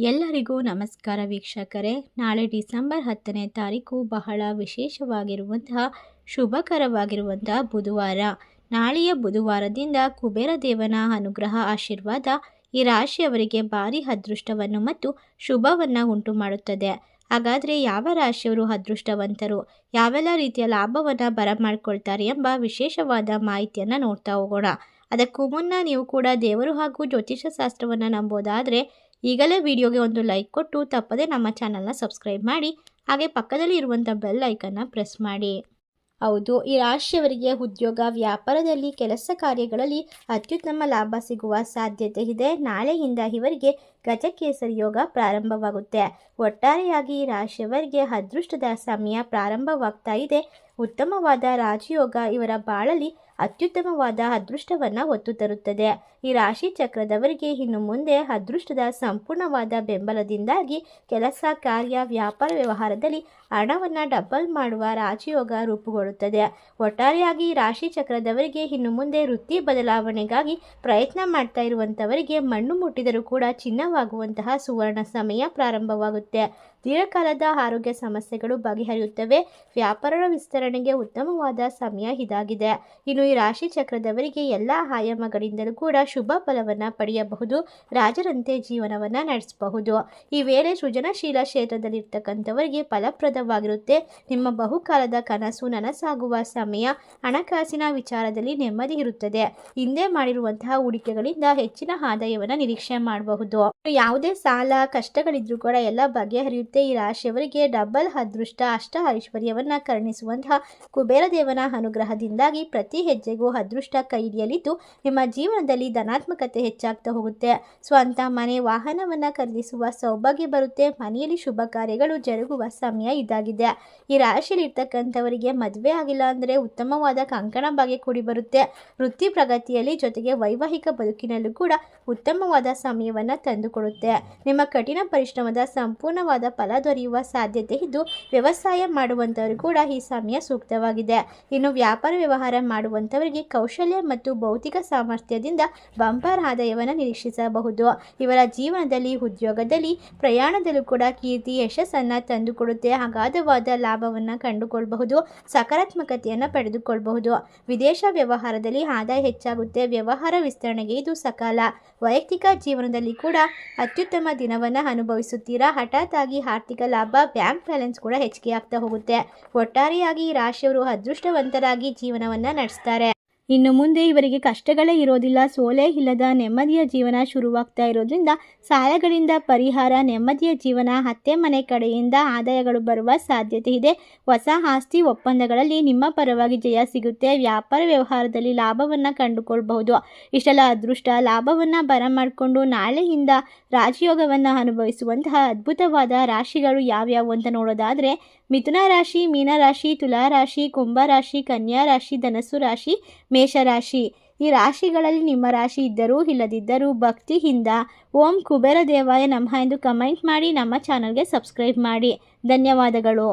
ಎಲ್ಲರಿಗೂ ನಮಸ್ಕಾರ ವೀಕ್ಷಕರೇ. ನಾಳೆ ಡಿಸೆಂಬರ್ ಹತ್ತನೇ ತಾರೀಕು ಬಹಳ ವಿಶೇಷವಾಗಿರುವಂತಹ, ಶುಭಕರವಾಗಿರುವಂತಹ ಬುಧವಾರ. ನಾಳೆಯ ಬುಧವಾರದಿಂದ ಕುಬೇರ ದೇವನ ಅನುಗ್ರಹ ಆಶೀರ್ವಾದ ಈ ರಾಶಿಯವರಿಗೆ ಭಾರಿ ಅದೃಷ್ಟವನ್ನು ಮತ್ತು ಶುಭವನ್ನು ಉಂಟು ಮಾಡುತ್ತದೆ. ಹಾಗಾದರೆ ಯಾವ ರಾಶಿಯವರು ಅದೃಷ್ಟವಂತರು? ಯಾವೆಲ್ಲ ರೀತಿಯ ಲಾಭವನ್ನು ಬರಮಾಡ್ಕೊಳ್ತಾರೆ ಎಂಬ ವಿಶೇಷವಾದ ಮಾಹಿತಿಯನ್ನು ನೋಡ್ತಾ ಹೋಗೋಣ. ಅದಕ್ಕೂ ಮುನ್ನ ನೀವು ಕೂಡ ದೇವರು ಹಾಗೂ ಜ್ಯೋತಿಷ್ಯ ಶಾಸ್ತ್ರವನ್ನು ನಂಬೋದಾದರೆ ಈಗಲೇ ವಿಡಿಯೋಗೆ ಒಂದು ಲೈಕ್ ಕೊಟ್ಟು ತಪ್ಪದೆ ನಮ್ಮ ಚಾನಲ್ನ ಸಬ್ಸ್ಕ್ರೈಬ್ ಮಾಡಿ, ಹಾಗೆ ಪಕ್ಕದಲ್ಲಿ ಇರುವಂಥ ಬೆಲ್ ಐಕನ್ನ ಪ್ರೆಸ್ ಮಾಡಿ. ಹೌದು, ಈ ರಾಶಿಯವರಿಗೆ ಉದ್ಯೋಗ, ವ್ಯಾಪಾರದಲ್ಲಿ ಕೆಲಸ ಕಾರ್ಯಗಳಲ್ಲಿ ಅತ್ಯುತ್ತಮ ಲಾಭ ಸಿಗುವ ಸಾಧ್ಯತೆ ಇದೆ. ನಾಳೆಯಿಂದ ಇವರಿಗೆ ಗಜಕೇಸರಿ ಯೋಗ ಪ್ರಾರಂಭವಾಗುತ್ತೆ. ಒಟ್ಟಾರೆಯಾಗಿ ಈ ರಾಶಿಯವರಿಗೆ ಅದೃಷ್ಟದ ಸಮಯ ಪ್ರಾರಂಭವಾಗ್ತಾ ಇದೆ. ಉತ್ತಮವಾದ ರಾಜಯೋಗ ಇವರ ಬಾಳಲಿ ಅತ್ಯುತ್ತಮವಾದ ಅದೃಷ್ಟವನ್ನು ಒತ್ತು ತರುತ್ತದೆ. ಈ ರಾಶಿ ಚಕ್ರದವರಿಗೆ ಇನ್ನು ಮುಂದೆ ಅದೃಷ್ಟದ ಸಂಪೂರ್ಣವಾದ ಬೆಂಬಲದಿಂದಾಗಿ ಕೆಲಸ, ಕಾರ್ಯ, ವ್ಯಾಪಾರ ವ್ಯವಹಾರದಲ್ಲಿ ಹಣವನ್ನು ಡಬಲ್ ಮಾಡುವ ರಾಜಯೋಗ ರೂಪುಗೊಳ್ಳುತ್ತದೆ. ಒಟ್ಟಾರೆಯಾಗಿ ರಾಶಿ ಚಕ್ರದವರಿಗೆ ಇನ್ನು ಮುಂದೆ ವೃತ್ತಿ ಬದಲಾವಣೆಗಾಗಿ ಪ್ರಯತ್ನ ಮಾಡ್ತಾ ಇರುವಂಥವರಿಗೆ ಮಣ್ಣು ಮುಟ್ಟಿದರೂ ಕೂಡ ಚಿನ್ನವಾಗುವಂತಹ ಸುವರ್ಣ ಸಮಯ ಪ್ರಾರಂಭವಾಗುತ್ತೆ. ದೀರ್ಘಕಾಲದ ಆರೋಗ್ಯ ಸಮಸ್ಯೆಗಳು ಬಗೆಹರಿಯುತ್ತವೆ. ವ್ಯಾಪಾರ ವಿಸ್ತರಣೆಗೆ ಉತ್ತಮವಾದ ಸಮಯ ಇದಾಗಿದೆ. ಇನ್ನು ಈ ರಾಶಿ ಚಕ್ರದವರಿಗೆ ಎಲ್ಲ ಆಯಾಮಗಳಿಂದಲೂ ಕೂಡ ಶುಭ ಫಲವನ್ನು ಪಡೆಯಬಹುದು. ರಾಜರಂತೆ ಜೀವನವನ್ನು ನಡೆಸಬಹುದು. ಈ ವೇಳೆ ಸೃಜನಶೀಲ ಕ್ಷೇತ್ರದಲ್ಲಿರ್ತಕ್ಕಂಥವರಿಗೆ ಫಲಪ್ರದವಾಗಿರುತ್ತೆ. ನಿಮ್ಮ ಬಹುಕಾಲದ ಕನಸು ನನಸಾಗುವ ಸಮಯ ಹಣಕಾಸಿನ ವಿಚಾರದಲ್ಲಿ ನೆಮ್ಮದಿ ಇರುತ್ತದೆ. ಹಿಂದೆ ಮಾಡಿರುವಂತಹ ಹೂಡಿಕೆಗಳಿಂದ ಹೆಚ್ಚಿನ ಆದಾಯವನ್ನು ನಿರೀಕ್ಷೆ ಮಾಡಬಹುದು. ಯಾವುದೇ ಸಾಲ, ಕಷ್ಟಗಳಿದ್ರೂ ಕೂಡ ಎಲ್ಲ ಬಗೆಹರಿಯುತ್ತೆ. ಈ ರಾಶಿಯವರಿಗೆ ಡಬಲ್ ಅದೃಷ್ಟ ಅಷ್ಟ ಐಶ್ವರ್ಯವನ್ನ ಕರುಣಿಸುವಂತಹ ಕುಬೇರ ದೇವನ ಅನುಗ್ರಹದಿಂದಾಗಿ ಪ್ರತಿ ಹೆಜ್ಜೆಗೂ ಅದೃಷ್ಟ ಕೈ ಹಿಡಿಯಲಿದ್ದು, ನಿಮ್ಮ ಜೀವನದಲ್ಲಿ ಧನಾತ್ಮಕತೆ ಹೆಚ್ಚಾಗ್ತಾ ಹೋಗುತ್ತೆ. ಸ್ವಂತ ಮನೆ, ವಾಹನವನ್ನ ಖರೀದಿಸುವ ಸೌಭಾಗ್ಯ ಬರುತ್ತೆ. ಮನೆಯಲ್ಲಿ ಶುಭ ಕಾರ್ಯಗಳು ಜರುಗುವ ಸಮಯ ಇದಾಗಿದೆ. ಈ ರಾಶಿಯಲ್ಲಿ ಇರ್ತಕ್ಕಂಥವರಿಗೆ ಮದುವೆ ಆಗಿಲ್ಲ ಅಂದ್ರೆ ಉತ್ತಮವಾದ ಕಂಕಣ ಭಾಗ್ಯ ಕೂಡಿ ಬರುತ್ತೆ. ವೃತ್ತಿ ಪ್ರಗತಿಯಲ್ಲಿ ಜೊತೆಗೆ ವೈವಾಹಿಕ ಬದುಕಿನಲ್ಲೂ ಕೂಡ ಉತ್ತಮವಾದ ಸಮಯವನ್ನು ತಂದುಕೊಡುತ್ತೆ ನಿಮ್ಮ ಕಠಿಣ ಪರಿಶ್ರಮದ ಸಂಪೂರ್ಣವಾದ ಫಲ ದೊರೆಯುವ ಸಾಧ್ಯತೆ ಇದ್ದು ವ್ಯವಸಾಯ ಮಾಡುವಂಥವರು ಕೂಡ ಈ ಸಮಯ ಸೂಕ್ತವಾಗಿದೆ. ಇನ್ನು ವ್ಯಾಪಾರ ವ್ಯವಹಾರ ಮಾಡುವಂಥವರಿಗೆ ಕೌಶಲ್ಯ ಮತ್ತು ಭೌತಿಕ ಸಾಮರ್ಥ್ಯದಿಂದ ಬಂಪರ್ ಆದಾಯವನ್ನು ನಿರೀಕ್ಷಿಸಬಹುದು. ಇವರ ಜೀವನದಲ್ಲಿ, ಉದ್ಯೋಗದಲ್ಲಿ, ಪ್ರಯಾಣದಲ್ಲೂ ಕೂಡ ಕೀರ್ತಿ, ಯಶಸ್ಸನ್ನು ತಂದುಕೊಡುತ್ತೆ. ಅಗಾಧವಾದ ಲಾಭವನ್ನು ಕಂಡುಕೊಳ್ಳಬಹುದು ಸಕಾರಾತ್ಮಕತೆಯನ್ನು ಪಡೆದುಕೊಳ್ಳಬಹುದು ವಿದೇಶ ವ್ಯವಹಾರದಲ್ಲಿ ಆದಾಯ ಹೆಚ್ಚಾಗುತ್ತೆ. ವ್ಯವಹಾರ ವಿಸ್ತರಣೆಗೆ ಇದು ಸಕಾಲ. ವೈಯಕ್ತಿಕ ಜೀವನದಲ್ಲಿ ಕೂಡ ಅತ್ಯುತ್ತಮ ದಿನವನ್ನು ಅನುಭವಿಸುತ್ತೀರಾ? ಹಠಾತ್ ಆಗಿ ಆರ್ಥಿಕ ಲಾಭ, ಬ್ಯಾಂಕ್ ಬ್ಯಾಲೆನ್ಸ್ ಕೂಡ ಹೆಚ್ಚಿಗೆ ಆಗ್ತಾ ಹೋಗುತ್ತೆ. ಒಟ್ಟಾರೆಯಾಗಿ ಈ ರಾಶಿಯವರು ಅದೃಷ್ಟವಂತರಾಗಿ ಜೀವನವನ್ನು ನಡೆಸ್ತಾರೆ. ಇನ್ನು ಮುಂದೆ ಇವರಿಗೆ ಕಷ್ಟಗಳೇ ಇರೋದಿಲ್ಲ, ಸೋಲೆ ಇಲ್ಲದ ನೆಮ್ಮದಿಯ ಜೀವನ ಶುರುವಾಗ್ತಾ ಇರೋದ್ರಿಂದ ಸಾಲಗಳಿಂದ ಪರಿಹಾರ, ನೆಮ್ಮದಿಯ ಜೀವನ, ಹತ್ತೆ ಮನೆ ಕಡೆಯಿಂದ ಆದಾಯಗಳು ಬರುವ ಸಾಧ್ಯತೆ ಇದೆ. ಹೊಸ ಆಸ್ತಿ ಒಪ್ಪಂದಗಳಲ್ಲಿ ನಿಮ್ಮ ಪರವಾಗಿ ಜಯ ಸಿಗುತ್ತೆ. ವ್ಯಾಪಾರ ವ್ಯವಹಾರದಲ್ಲಿ ಲಾಭವನ್ನು ಕಂಡುಕೊಳ್ಬಹುದು. ಇಷ್ಟೆಲ್ಲ ಅದೃಷ್ಟ. ಲಾಭವನ್ನು ಬರಮಾಡಿಕೊಂಡು ನಾಳೆಯಿಂದ ರಾಜಯೋಗವನ್ನು ಅನುಭವಿಸುವಂತಹ ಅದ್ಭುತವಾದ ರಾಶಿಗಳು ಯಾವ್ಯಾವು ಅಂತ ನೋಡೋದಾದರೆ, ಮಿಥುನ ರಾಶಿ ಮೀನರಾಶಿ ತುಲಾ ರಾಶಿ, ಕುಂಭ ರಾಶಿ, ಕನ್ಯಾ ರಾಶಿ, ಧನಸ್ಸು ರಾಶಿ ಮೇಷರಾಶಿ ಈ ರಾಶಿಗಳಲ್ಲಿ ನಿಮ್ಮ ರಾಶಿ ಇದ್ದರೂ ಇಲ್ಲದಿದ್ದರೂ ಭಕ್ತಿಯಿಂದ ಓಂ ಕುಬೇರ ದೇವಾಯ ನಮಃ ಎಂದು ಕಮೆಂಟ್ ಮಾಡಿ ನಮ್ಮ ಚಾನಲ್ಗೆ ಸಬ್ಸ್ಕ್ರೈಬ್ ಮಾಡಿ. ಧನ್ಯವಾದಗಳು.